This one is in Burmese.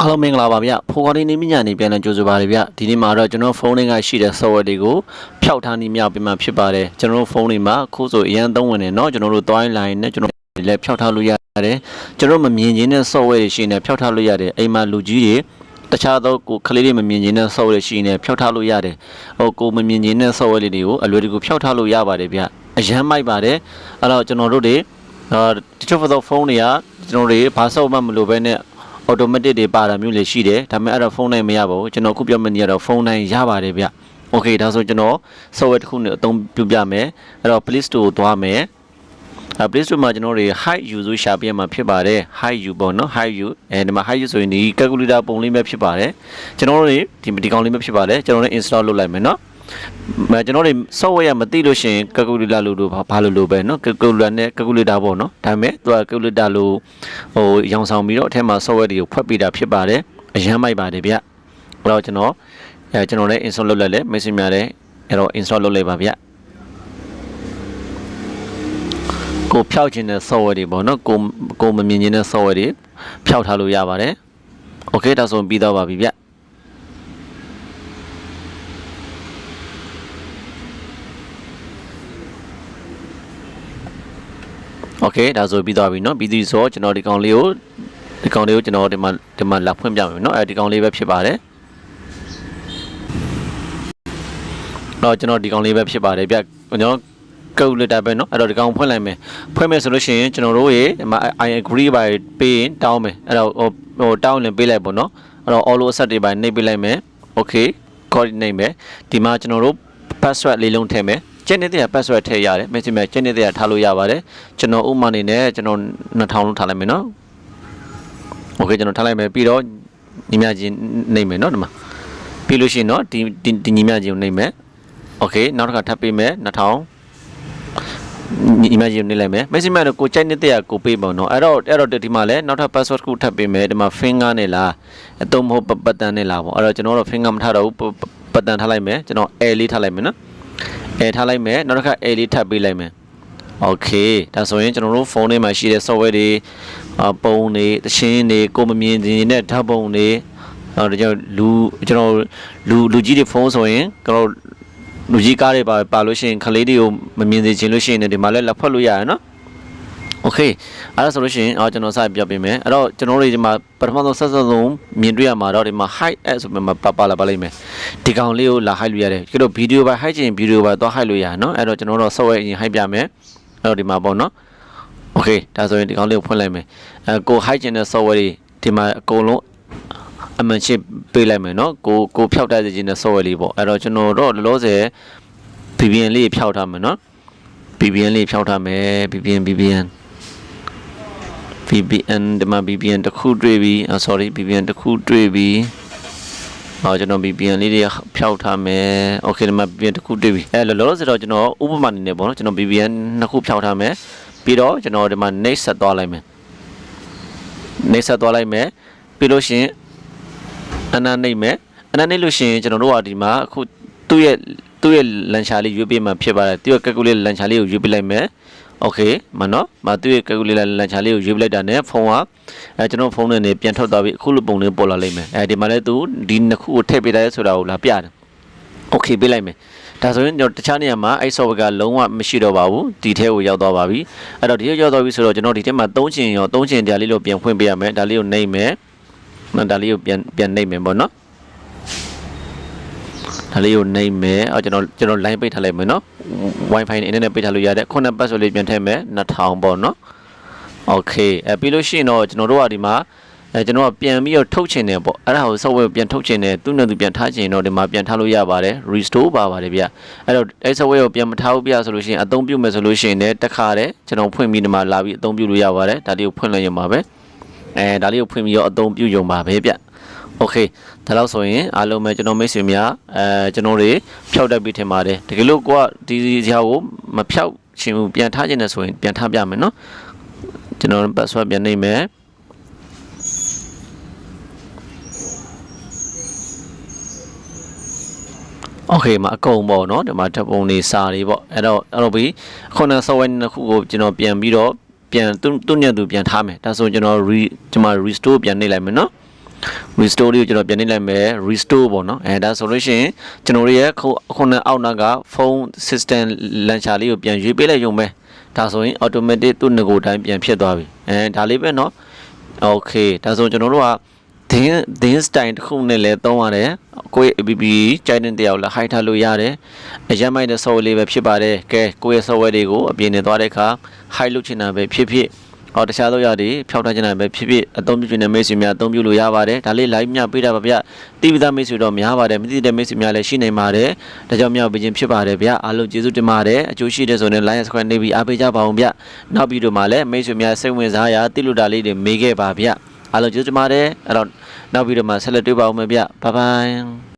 အားလုံးမင်္ဂလာပါဗျဖိုကော်ဒီနေမြညာနေပြန်လည်ကြိုဆိုပါရဗျဒီနေ့မှာတော့ကျွန်တော်ဖုန်းတွေကရှိတဲ့ software တွေကိုဖျောက်ထားနေမြောက်ပြမှာဖြစ်ပါတယ်ကျွန်တော်တို့ဖုန်းတွေမှာအခုဆိုအရန်သုံးဝင်နေเนาะကျွန်တော်တို့ twine line နဲ့ကျွန်တော်လည်းဖျောက်ထားလို့ရတယ်ကျွန်တော်မမြင်ချင်းတဲ့ software တွေရှိနေဖျောက်ထားလို့ရတယ်အိမ်မှာလူကြီးတွေတခြားသောကိုကလေးတွေမမြင်ချင်းတဲ့ software တွေရှိနေဖျောက်ထားလို့ရတယ်ဟိုကိုမမြင်ချင်းတဲ့ software လေးတွေကိုအလွယ်တကူဖျောက်ထားလို့ရပါတယ်ဗျအရန်မိုက်ပါတယ်အဲ့တော့ကျွန်တော်တို့တွေအာတချို့သောဖုန်းတွေကကျွန်တော်တွေဘာဆော့မှမလိုဘဲနဲ့ automatic တွေပါတာမျိုးလည်းရှိတယ်ဒါပေမဲ့အဲ့တော့ဖုန်းနိုင်မရပါဘူးကျွန်တော်ခုပြောမယ့်နေရာတော့ဖုန်းနိုင်ရပါတယ်ဗျ Okay ဒါဆိုကျွန်တော် software တစ်ခုနဲ့အသုံးပြုပြမယ်အဲ့တော့ Play Store ကိုသွားမယ်အဲ Play Store မှာကျွန်တော်တွေ hide u ဆိုရှာပြမှာဖြစ်ပါတယ် hide u ပေါ့နော် hide u အဲဒီမှာ hide u ဆိုရင်ဒီ calculator ပုံလေးပဲဖြစ်ပါတယ်ကျွန်တော်တို့တွေဒီဒီကောင်လေးပဲဖြစ်ပါတယ်ကျွန်တော်တို့ install လုပ်လိုက်မယ်နော်မ ကျွန်တော်တွေ software ရမသိလို့ရှိရင် calculator လို့လို့ဘာလို့လို့ပဲเนาะ calculator နဲ့ calculator ပေါ့เนาะဒါပေမဲ့သူက calculator လို့ဟိုရောင်ဆောင်ပြီးတော့အထက်မှာ software တွေကိုဖွက်ပေးတာဖြစ်ပါတယ်အရန်မိုက်ပါတယ်ဗျအဲ့တော့ကျွန်တော်အဲကျွန်တော်လည်း install လုပ်လိုက်လဲ message များတယ်အဲ့တော့ install လုပ်လိုက်ပါဗျကိုဖျောက်ခြင်းတဲ့ software တွေပေါ့เนาะကိုကိုမမြင်ခြင်းတဲ့ software တွေဖျောက်ထားလို့ရပါတယ် okay ဒါဆိုရင်ပြီးတော့ပါပြီဗျ โอเคဒါဆိုပြီးသွားပြီเนาะပြီးပြီဆိုတော့ကျွန်တော်ဒီကောင်လေးကိုဒီကောင်လေးကိုကျွန်တော်ဒီမှာဒီမှာလက်ဖွင့်ပြမယ်เนาะအဲဒီကောင်လေးပဲဖြစ်ပါတယ်တော့ကျွန်တော်ဒီကောင်လေးပဲဖြစ်ပါတယ်ဗျကျွန်တော်ကုတ်လက်တာပဲเนาะအဲ့တော့ဒီကောင်ဖွင့်လိုက်မယ်ဖွင့်မယ်ဆိုလို့ရှိရင်ကျွန်တော်တို့ရေဒီမှာ I agree by ပေးရင်တောင်းမယ်အဲ့တော့ဟိုဟိုတောင်းရင်ပေးလိုက်ပေါ့เนาะအဲ့တော့ all set တွေပါနှိပ်ပေးလိုက်မယ် okay coordinate မယ်ဒီမှာကျွန်တော်တို့ password လေးလုံးထည့်မယ် ကျင်းနေတဲ့ password ထည့်ရတယ် message မှာကျင်းနေတဲ့ထားလို့ရပါတယ်ကျွန်တော်ဥမာအနေနဲ့ကျွန်တော်2000လုံးထားလိုက်မယ်နော် okay ကျွန်တော်ထားလိုက်မယ်ပြီးတော့ညီမချင်းနေမယ်နော်ဒီမှာပြီးလို့ရှိရင်တော့ဒီဒီညီမချင်းကိုနေမယ် okay နောက်တစ်ခါထပ်ပေးမယ်2000ညီမချင်းနေလိုက်မယ် message မှာတော့ကိုကြိုက်နေတဲ့ကိုပေးပါတော့အဲ့တော့အဲ့တော့ဒီမှာလည်းနောက်ထပ် password ကိုထပ်ပေးမယ်ဒီမှာ finger နဲ့လားအတုံးမဟုတ်ပတ်တန်နဲ့လားပေါ့အဲ့တော့ကျွန်တော်တို့ finger မထားတော့ဘူးပတ်တန်ထားလိုက်မယ်ကျွန်တော် a လေးထားလိုက်မယ်နော် a ထားလိုက်မယ်နောက်တစ်ခါ a လေးထပ်ပေးလိုက်မယ်โอเคဒါဆိုရင်ကျွန်တော်တို့ဖုန်းထဲမှာရှိတဲ့ software တွေပုံတွေသချင်းတွေကိုမမြင်တဲ့ဓာတ်ပုံတွေအော်ဒါကြောင့်လူကျွန်တော်လူလူကြီးတွေဖုန်းဆိုရင်ကျွန်တော်လူကြီးကားတွေပါပါလို့ရှိရင်ခလေးတွေကိုမမြင်စေချင်လို့ရှိရင်ဒီမှာလည်းလက်ဖက်လို့ရတယ်နော် โอเคအဲ့ဒါဆိုလို့ရှိရင်အော်ကျွန်တော်စပြပေးမယ်အဲ့တော့ကျွန်တော်တို့ဒီမှာပထမဆုံးဆက်ဆက်ဆုံးမြင်တွေ့ရမှာတော့ဒီမှာ hide app ဆိုပြီးမှပါပါလာပါလိမ့်မယ်ဒီကောင်လေးကိုလာ hide လို့ရတယ်ကျတော့ဗီဒီယိုပါ hide ချင်ဗီဒီယိုပါတော့ hide လို့ရနော်အဲ့တော့ကျွန်တော်တို့ software အရင် hide ပြမယ်အဲ့တော့ဒီမှာပေါ့နော်โอเคဒါဆိုရင်ဒီကောင်လေးကိုဖွင့်လိုက်မယ်အဲကို hide ချင်တဲ့ software တွေဒီမှာအကုန်လုံးအမှန်ရှင်းပေးလိုက်မယ်နော်ကိုကိုဖျောက်တတ်စေခြင်းတဲ့ software လေးပေါ့အဲ့တော့ကျွန်တော်တို့လောလောဆယ် VPN လေးဖျောက်ထားမယ်နော် VPN လေးဖျောက်ထားမယ် VPN VPN VPN ဒီမှာ VPN တစ်ခုတွေ့ပြီ sorry VPN တစ်ခုတွေ့ပြီဟောကျွန်တော် VPN လေးတွေဖျောက်ထားမယ် okay ဒီမှာ VPN တစ်ခုတွေ့ပြီအဲလောလောဆယ်တော့ကျွန်တော်ဥပမာအနေနဲ့ပေါ့နော်ကျွန်တော် VPN နှစ်ခုဖျောက်ထားမယ်ပြီးတော့ကျွန်တော်ဒီမှာ next ဆက်သွားလိုက်မယ် next ဆက်သွားလိုက်မယ်ပြီးလို့ရှိရင်အနာနှိပ်မယ်အနာနှိပ်လို့ရှိရင်ကျွန်တော်တို့ကဒီမှာအခုသူ့ရဲ့ သူ့ရဲ့လန်ချာလေးရွေးပေးမှဖြစ်ပါတယ်သူ့ရဲ့ကက်ကူလေးလန်ချာလေးကိုရွေးပေးလိုက်မယ်โอเคမနော်မသူ့ရဲ့ကက်ကူလေးလန်ချာလေးကိုရွေးပေးလိုက်တာနဲ့ဖုန်းကအဲကျွန်တော်ဖုန်းနဲ့နေပြန်ထွက်သွားပြီအခုလိုပုံလေးပေါ်လာလိမ့်မယ်အဲဒီမှာလည်းသူဒီနှစ်ခုကိုထည့်ပေးတယ်ဆိုတာကိုလာပြတယ်โอเคပေးလိုက်မယ်ဒါဆိုရင်ကျွန်တော်တခြားနေရာမှာအဲ့ software ကလုံးဝမရှိတော့ပါဘူးဒီထဲကိုရောက်သွားပါပြီအဲ့တော့ဒီထဲရောက်သွားပြီဆိုတော့ကျွန်တော်ဒီထဲမှာ၃ချင်ရော၃ချင်တရားလေးလို့ပြန်ဖွင့်ပေးရမယ်ဒါလေးကိုနှိမ့်မယ်နော်ဒါလေးကိုပြန်ပြန်နှိမ့်မယ်ပေါ့နော် ဒါလေးကိုနှိပ်မယ်အော်ကျွန်တော်ကျွန်တော် line ပိတ်ထားလိုက်မယ်နော် wifi နဲ့ internet ပိတ်ထားလို့ရတဲ့ခုနှစ် password လေးပြန်ထည့်မယ်2000ပေါ့နော် okay အဲပြီးလို့ရှိရင်တော့ကျွန်တော်တို့ကဒီမှာအဲကျွန်တော်ကပြန်ပြီးတော့ထုတ်ချင်တယ်ပေါ့အဲ့ဒါကို software ပြန်ထုတ်ချင်တယ်သူ့နဲ့သူပြန်ထားချင်တော့ဒီမှာပြန်ထားလို့ရပါတယ် restore ပါပါတယ်ဗျအဲ့တော့အဲ software ကိုပြန်မထားဘူးပြဆိုလို့ရှိရင်အသုံးပြုမယ်ဆိုလို့ရှိရင်လည်းတခါတည်းကျွန်တော်ဖွင့်ပြီးဒီမှာလာပြီးအသုံးပြုလို့ရပါတယ်ဒါလေးကိုဖွင့်လိုက်ရင်ပါပဲအဲဒါလေးကိုဖွင့်ပြီးတော့အသုံးပြုရုံပါပဲဗျ okay ဒါလို့ဆိုရင်အားလုံးပဲကျွန်တော်မိတ်ဆွေများအဲကျွန်တော်တွေဖြောက်တက်ပြီးထင်ပါတယ်တကယ်လို့ကိုကဒီဇာကိုမဖြောက်ချင်ဘူးပြန်ထားချင်တယ်ဆိုရင်ပြန်ထားပြမယ်နော်ကျွန်တော် password ပြန်နှိပ်မယ်โอเคမှာအကုန်ပေါ့เนาะဒီမှာဓာတ်ပုံတွေစာတွေပေါ့အဲ့တော့အဲ့တော့ပြီးခုန software နှစ်ခုကိုကျွန်တော်ပြန်ပြီးတော့ပြန်သူ့သူ့ညံ့သူပြန်ထားမယ်ဒါဆိုကျွန်တော် re ကျွန်မ restore ပြန်နှိပ်လိုက်မယ်เนาะ restore လေးကိုကျွန်တော်ပြန်နှိပ်လိုက်မယ် restore ပေါ့နော်အဲဒါဆိုလို့ရှိရင်ကျွန်တော်တို့ရဲ့ခုခုနအောက်နောက်က phone system launcher လေးကိုပြန်ရွေးပေးလိုက်ရုံပဲဒါဆိုရင် automatic သူ့ငကိုတိုင်းပြန်ဖြစ်သွားပြီအဲဒါလေးပဲเนาะ okay ဒါဆိုကျွန်တော်တို့ကဒင်းဒင်းစတိုင်တစ်ခုနဲ့လည်းသုံးရတယ်ကိုယ့်ရဲ့ APP ကြိုက်တဲ့တယောက်လည်း hide ထားလို့ရတယ်အရင်မိုက်တဲ့ software လေးပဲဖြစ်ပါတယ်ကဲကိုယ့်ရဲ့ software တွေကိုအပြင်နေသွားတဲ့အခါ hide လုပ်ချင်တာပဲဖြစ်ဖြစ် ဟောတခြားသောရတွေဖျောက်ထားချင်တာပဲဖြစ်ဖြစ်အသုံးပြုချင်တဲ့မိတ်ဆွေများအသုံးပြုလို့ရပါတယ်ဒါလေး live မြပေးတာပါဗျတိပိသားမိတ်ဆွေတော့များပါတယ်မသိတဲ့မိတ်ဆွေများလည်းရှိနေပါတယ်ဒါကြောင့်မြောက်ပေးခြင်းဖြစ်ပါတယ်ဗျအားလုံးကျေးဇူးတင်ပါတယ်အကျိုးရှိတဲ့ဆိုရင် line subscribe နေပြီးအားပေးကြပါအောင်ဗျနောက်ပြီးတော့မှလည်းမိတ်ဆွေများစိတ်ဝင်စားရာတိလို့တာလေးတွေမေးခဲ့ပါဗျအားလုံးကျေးဇူးတင်ပါတယ်အဲ့တော့နောက်ပြီးတော့မှဆက်လက်တွေ့ပါအောင်မယ်ဗျဘိုင်ဘိုင်